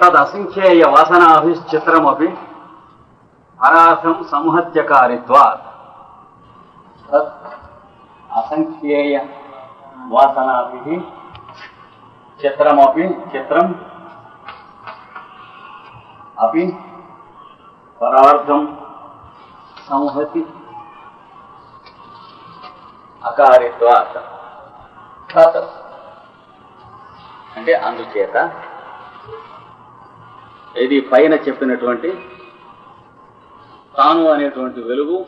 తదసంఖ్యేయ వాసనాభిశ్చిత్రమపి పరార్థం సంహత్యకారిత్వాత్. తత్ అసంఖ్యేయ వాసనాభి చిత్రమపి చిత్రం అపి పరార్థం సంహతి అకారిత్వాత్. అంటే అందుచేత ఇది పైన చెప్పినటువంటి తాను అనేటువంటి వెలుగు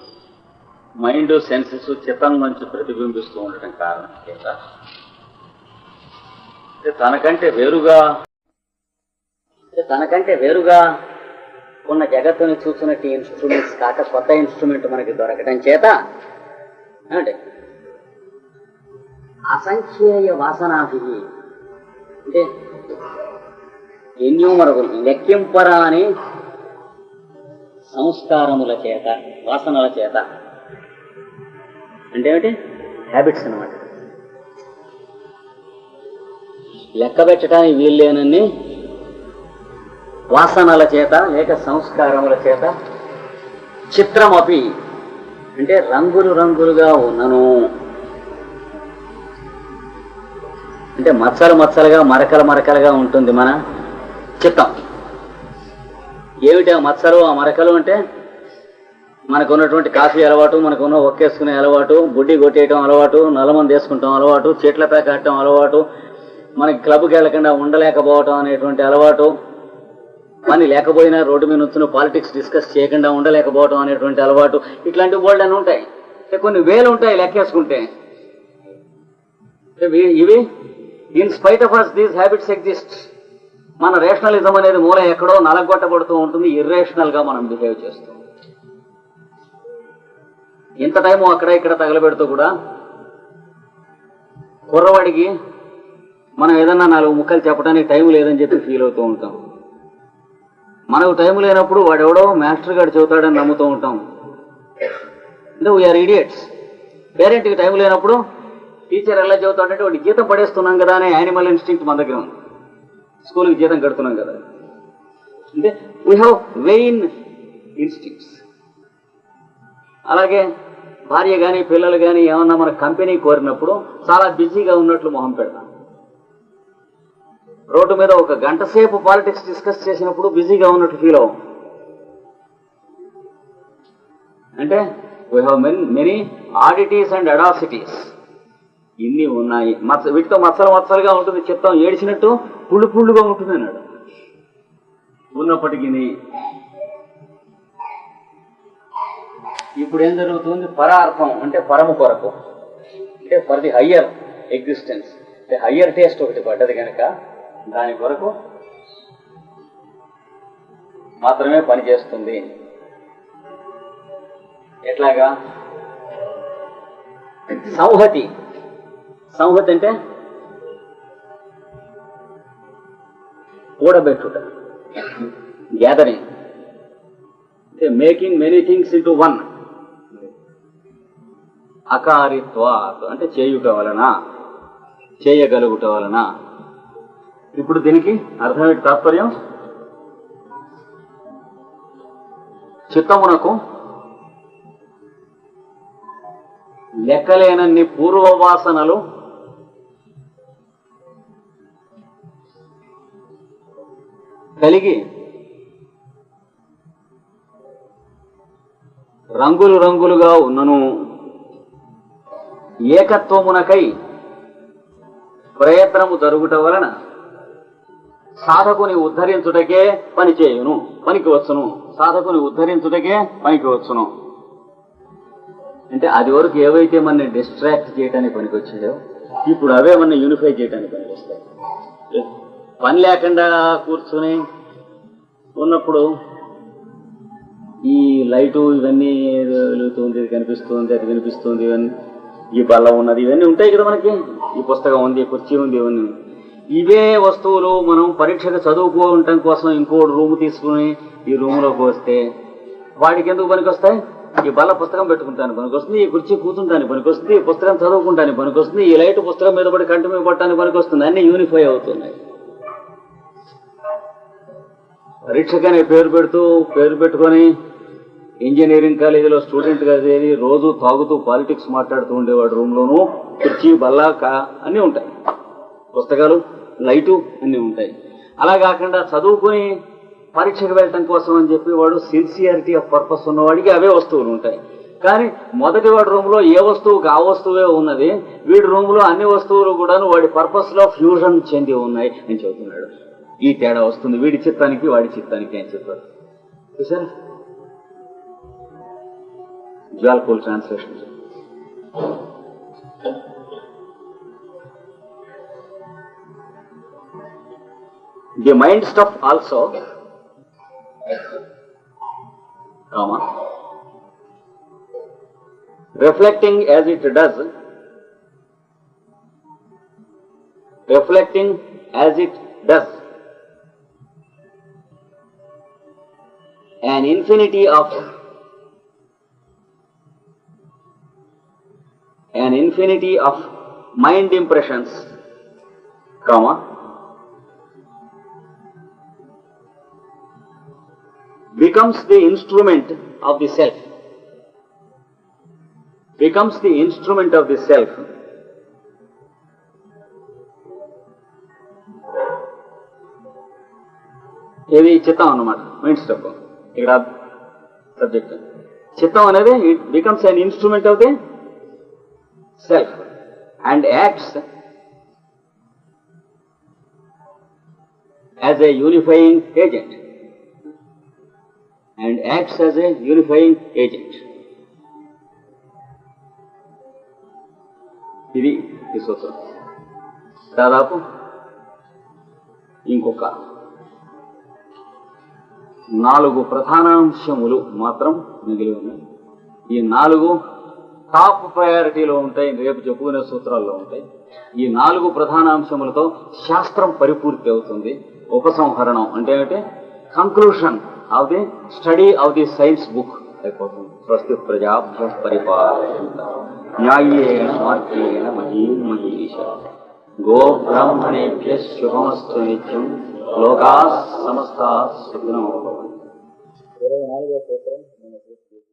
మైండ్ సెన్సెస్ చిత్తం నుంచి ప్రతిబింబిస్తూ ఉండటం కారణం చేత. తనకంటే వేరుగా తనకంటే వేరుగా ఉన్న జగత్తుని చూసినట్టు ఇన్స్ట్రుమెంట్స్ కాక కొత్త ఇన్స్ట్రుమెంట్ మనకి దొరకటం చేత అంటే అసంఖ్యేయ వాసనాభి. అంటే ఎన్యూమరబుల్ లెక్కింపరాని సంస్కారముల చేత వాసనల చేత. అంటే ఏమిటి? హ్యాబిట్స్ అన్నమాట. లెక్క పెట్టడానికి వీల్లేనన్ని వాసనల చేత లేక సంస్కారముల చేత చిత్రమపి అంటే రంగులు రంగులుగా ఉన్నను. అంటే మచ్చలు మచ్చలుగా మరకలు మరకలుగా ఉంటుంది మన చిత్తం ఏమిటి ఆ మచ్చలు ఆ మరకలు అంటే? మనకు ఉన్నటువంటి కాఫీ అలవాటు మనకున్న ఒక్కేసుకునే అలవాటు బుడ్డి కొట్టేయటం అలవాటు నలమంది వేసుకుంటాం అలవాటు చీట్ల పేకట్టడం అలవాటు మనకి క్లబ్కి వెళ్ళకుండా ఉండలేకపోవటం అనేటువంటి అలవాటు పని లేకపోయినా రోడ్డు మీద వచ్చిన పాలిటిక్స్ డిస్కస్ చేయకుండా ఉండలేకపోవటం అనేటువంటి అలవాటు ఇట్లాంటి బోల్డ్ అని ఉంటాయి. కొన్ని వేలు ఉంటాయి లెక్కేసుకుంటే. ఇవి in spite of us these habits exist మన రేషనలిజం అనేది మూల ఎక్కడో నలగొట్టబడుతూ ఉంటుంది ఇర్రేషనల్గా మనం బిహేవ్ చేస్తాం ఇంత టైము అక్కడ ఇక్కడ తగలబెడుతూ కూడా కుర్రవాడికి మనం ఏదన్నా నాలుగు ముక్కలు చెప్పడానికి టైం లేదని చెప్పి ఫీల్ అవుతూ ఉంటాం. మనకు టైం లేనప్పుడు వాడెవడో మాస్టర్ గారు చెబుతాడని నమ్ముతూ ఉంటాం. అంటే వీఆర్ ఇడియట్స్ పేరెంట్కి టైం లేనప్పుడు టీచర్ ఎలా చెబుతాడంటే వాడి గీతం పడేస్తున్నాం కదా అనే యానిమల్ ఇన్స్టింక్ట్ మన దగ్గర ఉంది. స్కూల్కి జీతం కడుతున్నాం కదా. అంటే వీ హ్యావ్ వెయిన్ ఇన్స్టింక్ట్స్ అలాగే భార్య కానీ పిల్లలు కానీ ఏమన్నా మన కంపెనీ కోరినప్పుడు చాలా బిజీగా ఉన్నట్లు మొహం పెడతాం. రోడ్డు మీద ఒక గంట సేపు పాలిటిక్స్ డిస్కస్ చేసినప్పుడు బిజీగా ఉన్నట్టు ఫీల్ అవ్వం. అంటే we have men many oddities and audacities ఇన్ని ఉన్నాయి. మత్స వీటితో మచ్చలు మచ్చలుగా ఉంటుంది చిత్తం ఏడిచినట్టు పుళ్ళు పుళ్ళుగా ఉంటుంది అన్నాడు. ఉన్నప్పటికీ ఇప్పుడు ఏం జరుగుతుంది? పరార్థం అంటే పరము కొరకు అంటే ఫర్ ది హయ్యర్ ఎగ్జిస్టెన్స్ అంటే హయ్యర్ టేస్ట్ ఒకటి పడ్డది కనుక దాని కొరకు మాత్రమే పనిచేస్తుంది ఎట్లాగా? సంహతి. సంహతి అంటే కూడబెట్టుట. గ్యాదరింగ్ అంటే making many things into one అకారిత్వ అంటే చేయుట వలన చేయగలుగుట వలన. ఇప్పుడు దీనికి అర్థమేంటి తాత్పర్యం? చిత్తమునకు లెక్కలేనన్ని పూర్వవాసనలు కలిగి రంగులు రంగులుగా ఉన్నను. ఏకత్వమునకై ప్రయత్నము జరుగుట వలన సాధకుని ఉద్ధరించుటకే పని చేయును పనికి వచ్చును సాధకుని ఉద్ధరించుటకే పనికి వచ్చును అంటే అది వరకు ఏవైతే మన డిస్ట్రాక్ట్ చేయడానికి పనికి వచ్చాయో ఇప్పుడు అవే మన యూనిఫై చేయడానికి పనికి వస్తాయి పని లేకుండా కూర్చుని ఉన్నప్పుడు ఈ లైటు ఇవన్నీ వెలుగుతుంది ఇది కనిపిస్తుంది అది కనిపిస్తుంది ఇవన్నీ. ఈ బల్ల ఉన్నది ఇవన్నీ ఉంటాయి కదా మనకి. ఈ పుస్తకం ఉంది కుర్చీ ఉంది ఇవన్నీ. ఇవే వస్తువులు మనం పరీక్షగా చదువుకోవటం కోసం ఇంకో రూమ్ తీసుకుని ఈ రూమ్లోకి వస్తే వాడికి ఎందుకు పనికొస్తాయి? ఈ బల్ల పుస్తకం పెట్టుకుంటాను పనికొస్తుంది ఈ కుర్చీ కూర్చుంటాను పనికొస్తుంది ఈ పుస్తకం చదువుకుంటాను పనికొస్తుంది ఈ లైట్ పుస్తకం మీద పడి కంటి మీద పట్టడానికి పనికొస్తుంది అన్ని యూనిఫై అవుతున్నాయి. పరీక్షకు పేరు పెడుతూ పేరు పెట్టుకొని ఇంజనీరింగ్ కాలేజీలో స్టూడెంట్గా చేరి రోజు తాగుతూ పాలిటిక్స్ మాట్లాడుతూ ఉండేవాడు రూమ్ లోను కుర్చీ బల్ల అన్నీ ఉంటాయి. పుస్తకాలు లైటు అన్నీ ఉంటాయి. అలా కాకుండా చదువుకొని పరీక్షకు వెళ్ళటం కోసం అని చెప్పి వాడు సిన్సియారిటీ ఆఫ్ పర్పస్ ఉన్నవాడికి అవే వస్తువులు ఉంటాయి. కానీ మొదటి వాడి రూమ్లో ఏ వస్తువుకి ఆ వస్తువే ఉన్నది వీడి రూమ్లో అన్ని వస్తువులు కూడా వాడి పర్పస్లో ఫ్యూజన్ చెంది ఉన్నాయి అని చెబుతున్నాడు. ఈ తేడా వస్తుంది వీడి చిత్తానికి వాడి చిత్తానికి అని చెప్పారు చూసారా జ్వాల్పూల్ translation the mind stuff also comma reflecting as it does reflecting as it does an infinity of an infinity of mind impressions comma becomes the instrument of the self becomes the instrument of the self ఇది చిత్తం అన్నమాట mind step ఇక్కడ subject చిత్తం అనేది it becomes an instrument of the self and acts as a unifying agent and acts as a unifying agent. ఇది ఈ సూత్రం దాదాపు ఇంకొక నాలుగు ప్రధానాంశములు మాత్రం మిగిలి ఉన్నాయి. ఈ నాలుగు టాప్ ప్రయారిటీలో ఉంటాయి రేపు చెప్పుకునే సూత్రాల్లో ఉంటాయి. ఈ నాలుగు ప్రధానాంశములతో శాస్త్రం పరిపూర్తి అవుతుంది. ఉపసంహరణం అంటే ఏమిటి? Conclusion of the study of the science book అయిపోతుంది. స్వస్తి ప్రజాభ్య పరిపాలన న్యాయేణ మార్గేణ మహీ మహీష గో శుభమస్తు నిత్యం లోకా సమస్త సుఖినో இரவு நான்கு வருஷம்